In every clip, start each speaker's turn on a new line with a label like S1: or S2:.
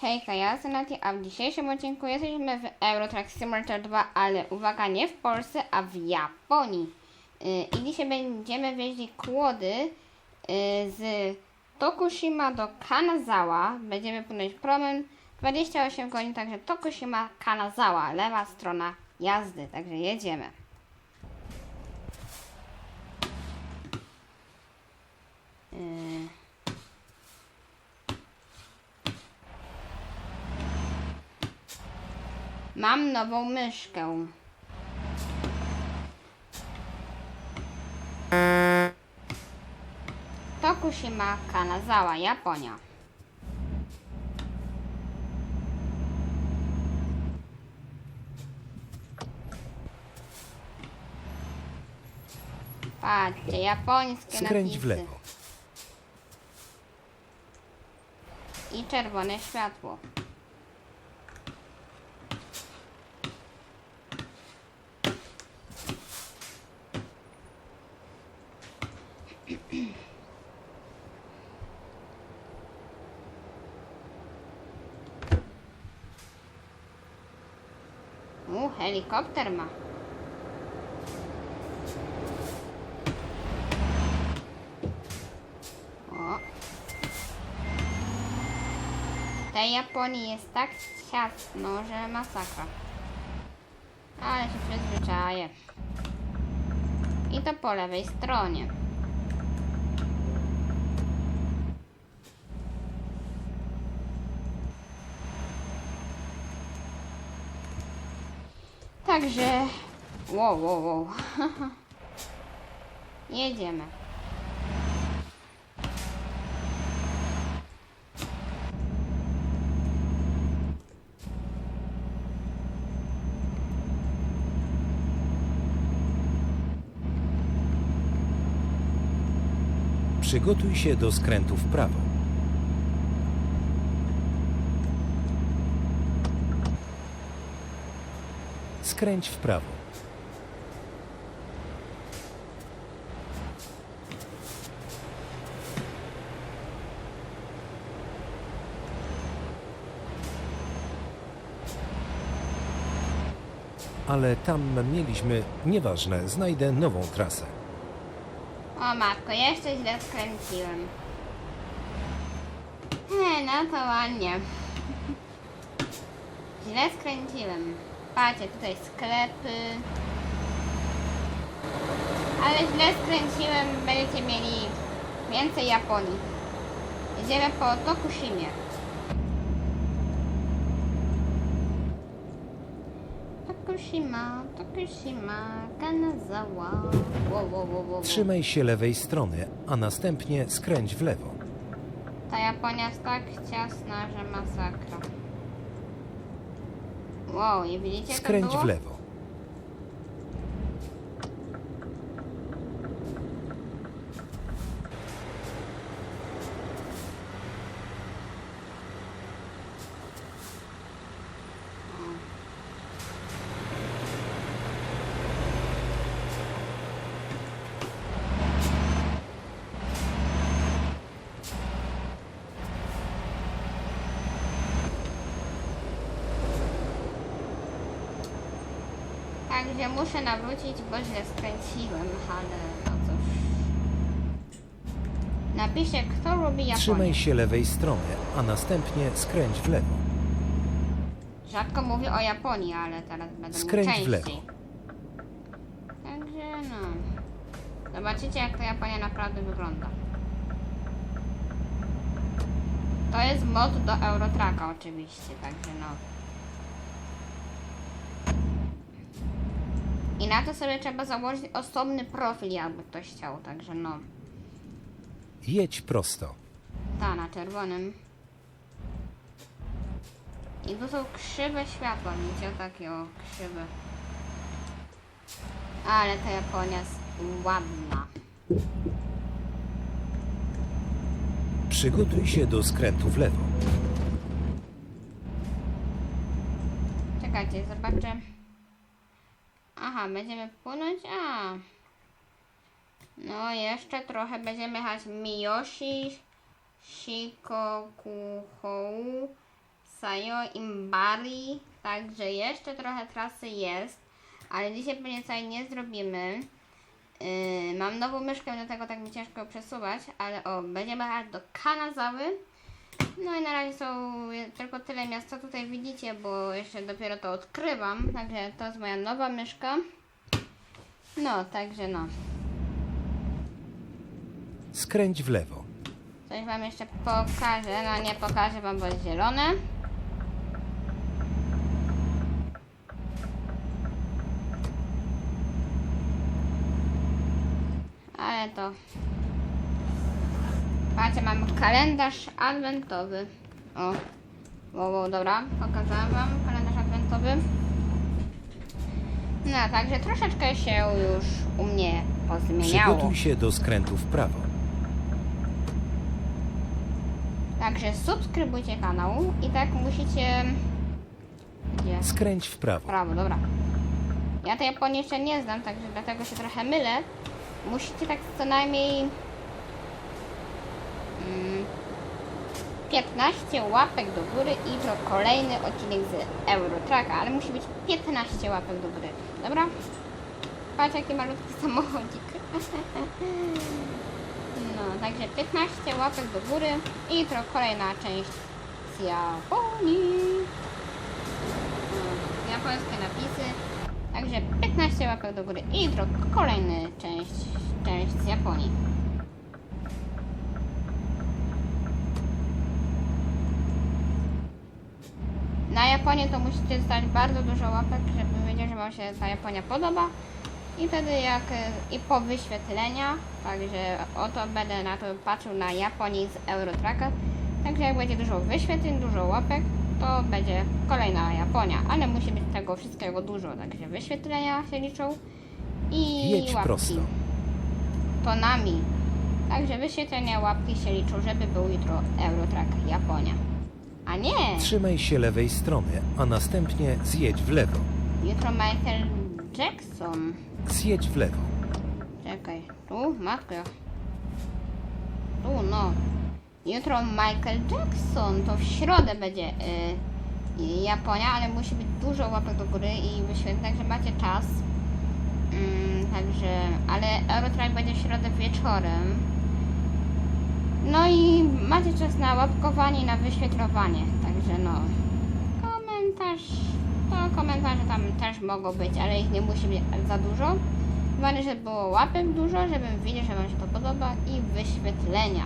S1: Hejka, ja jestem Nati, a w dzisiejszym odcinku jesteśmy w Euro Truck Simulator 2, ale uwaga, nie w Polsce, a w Japonii. Yy, I dzisiaj będziemy wieźli kłody yy, z Tokushima do Kanazawa. Będziemy płynąć promem 28 godzin, także Tokushima, Kanazawa, lewa strona jazdy, także jedziemy. Mam nową myszkę. Tokushima Kanazawa, Japonia. Patrzcie, japońskie
S2: Skręć
S1: napisy.
S2: w lewo.
S1: I czerwone światło. U, helikopter ma. O. W tej Japonii jest tak ciasno, że masakra. Ale się przyzwyczaję. I to po lewej stronie. Także... Wow, wow, wow. Jedziemy.
S2: Przygotuj się do skrętu w prawo. Skręć w prawo. Ale tam mieliśmy, nieważne, znajdę nową trasę.
S1: O matko, jeszcze źle skręciłem. He, no to ładnie. źle skręciłem. Patrzcie, tutaj sklepy. Ale źle skręciłem, będziecie mieli więcej Japonii. Jedziemy po Tokushimie. Tokushima, Tokushima, Kanazawa. Wow, wow, wow, wow, wow.
S2: Trzymaj się lewej strony, a następnie skręć w lewo.
S1: Ta Japonia jest tak ciasna, że masakra. Wow, i widzicie
S2: Skręć w lewo.
S1: Także muszę nawrócić, bo źle skręciłem, ale no cóż. Napiszcie, kto lubi Japonię.
S2: Trzymaj się lewej strony, a następnie skręć w lewo.
S1: Rzadko mówię o Japonii, ale teraz będę
S2: Skręć
S1: mówił
S2: w
S1: częściej.
S2: lewo.
S1: Także no. Zobaczycie, jak ta Japonia naprawdę wygląda. To jest mod do Eurotraka oczywiście, także no. I na to sobie trzeba założyć osobny profil, jakby ktoś chciał, także no.
S2: Jedź prosto.
S1: Ta, na czerwonym. I tu są krzywe światła, widzicie? Takie o, krzywe. Ale ta Japonia jest ładna.
S2: Przygotuj się do skrętu w lewo.
S1: Czekajcie, zobaczę. Aha, będziemy płynąć? A. No, jeszcze trochę będziemy jechać Miyoshi Shikokuhou Sayo Imbari, także jeszcze trochę trasy jest, ale dzisiaj pewnie całej nie zrobimy. Yy, mam nową myszkę, dlatego tak mi ciężko przesuwać, ale o, będziemy jechać do Kanazawy. No i na razie są tylko tyle miast, co tutaj widzicie, bo jeszcze dopiero to odkrywam, także to jest moja nowa myszka. No, także no.
S2: Skręć w lewo.
S1: Coś wam jeszcze pokażę, no nie pokażę wam, bo jest zielone. Ale to... Patrzcie, mam kalendarz adwentowy. O, wow, wow, dobra, pokazałam wam kalendarz adwentowy. No, także troszeczkę się już u mnie pozmieniało.
S2: Przygotuj się do skrętu w prawo.
S1: Także subskrybujcie kanał i tak musicie. Gdzie?
S2: Skręć w prawo.
S1: Prawo, dobra. Ja tej Japonii jeszcze nie znam, także dlatego się trochę mylę. Musicie tak co najmniej 15 łapek do góry i to kolejny odcinek z Eurotraka, ale musi być 15 łapek do góry. Dobra? Patrz jaki malutki samochodzik. No, także 15 łapek do góry i to kolejna część z Japonii. Mm, Japońskie napisy. Także 15 łapek do góry i jutro kolejny część, część z Japonii. Na Japonię to musicie dostać bardzo dużo łapek, żeby wiedzieć, że Wam się ta Japonia podoba. I wtedy jak i po wyświetlenia, także oto będę na to patrzył na Japonii z Eurotraka. Także jak będzie dużo wyświetleń, dużo łapek, to będzie kolejna Japonia, ale musi być tego wszystkiego dużo, także wyświetlenia się liczą i
S2: Jedź
S1: łapki
S2: prosto.
S1: tonami. Także wyświetlenia łapki się liczą, żeby był jutro Eurotrack Japonia. A nie!
S2: Trzymaj się lewej strony, a następnie zjedź w lewo.
S1: Jutro Michael Jackson.
S2: Zjedź w lewo.
S1: Czekaj, tu? Matko. Tu, no. Jutro Michael Jackson. To w środę będzie y, Japonia, ale musi być dużo łapek do góry i wyświetleń, także macie czas. Mm, także, ale Eurotrack będzie w środę wieczorem. No i macie czas na łapkowanie i na wyświetlowanie, także no. Komentarz, to komentarze tam też mogą być, ale ich nie musi być za dużo. Ważne, żeby było łapek dużo, żebym widział, że Wam się to podoba i wyświetlenia.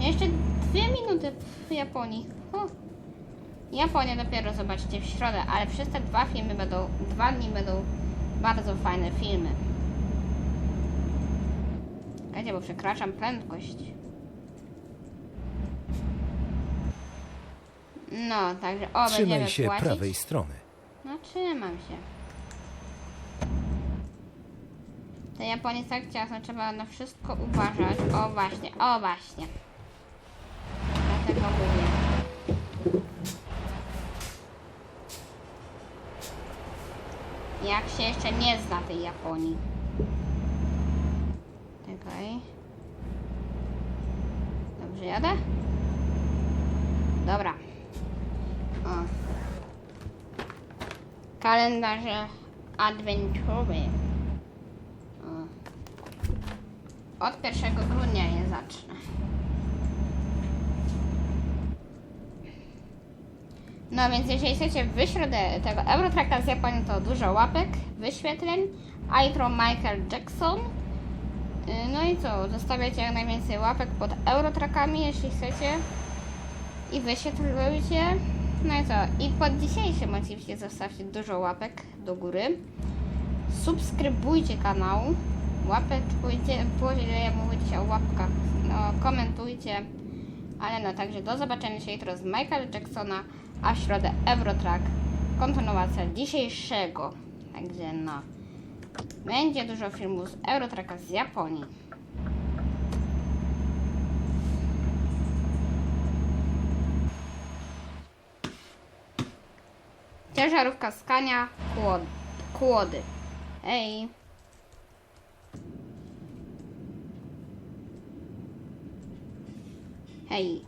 S1: Jeszcze dwie minuty w Japonii. O. Japonię dopiero zobaczycie w środę, ale przez te dwa filmy będą, dwa dni będą bardzo fajne filmy. Bo przekraczam prędkość. No, także o,
S2: Trzymaj
S1: będziemy
S2: się
S1: płacić.
S2: prawej strony.
S1: No trzymam się. To Japonia jest tak ciasno, trzeba na wszystko uważać. O właśnie, o właśnie. Dlatego mówię. Jak się jeszcze nie zna tej Japonii. Czekaj. Dobrze jadę? Dobra. O kalendarze adventury. O. Od 1 grudnia je zacznę. No więc jeżeli chcecie w środę tego Eurotracka z Japonii, to dużo łapek, wyświetleń, a jutro Michael Jackson. Y, No i co, zostawiacie jak najwięcej łapek pod Eurotrackami, jeśli chcecie. I wyświetlujcie. No i co? I pod dzisiejszym oczywiście zostawcie dużo łapek do góry. Subskrybujcie kanał. Łapeczkujcie, ile ja mówię dzisiaj o łapkach. No, komentujcie. Ale no, także do zobaczenia się jutro z Michael Jacksona, a w środę Eurotrack. Kontynuacja dzisiejszego. Także no. Będzie dużo filmów z Eurotracka z Japonii. Ciężarówka skania kłody. kłody. Ej. Hej.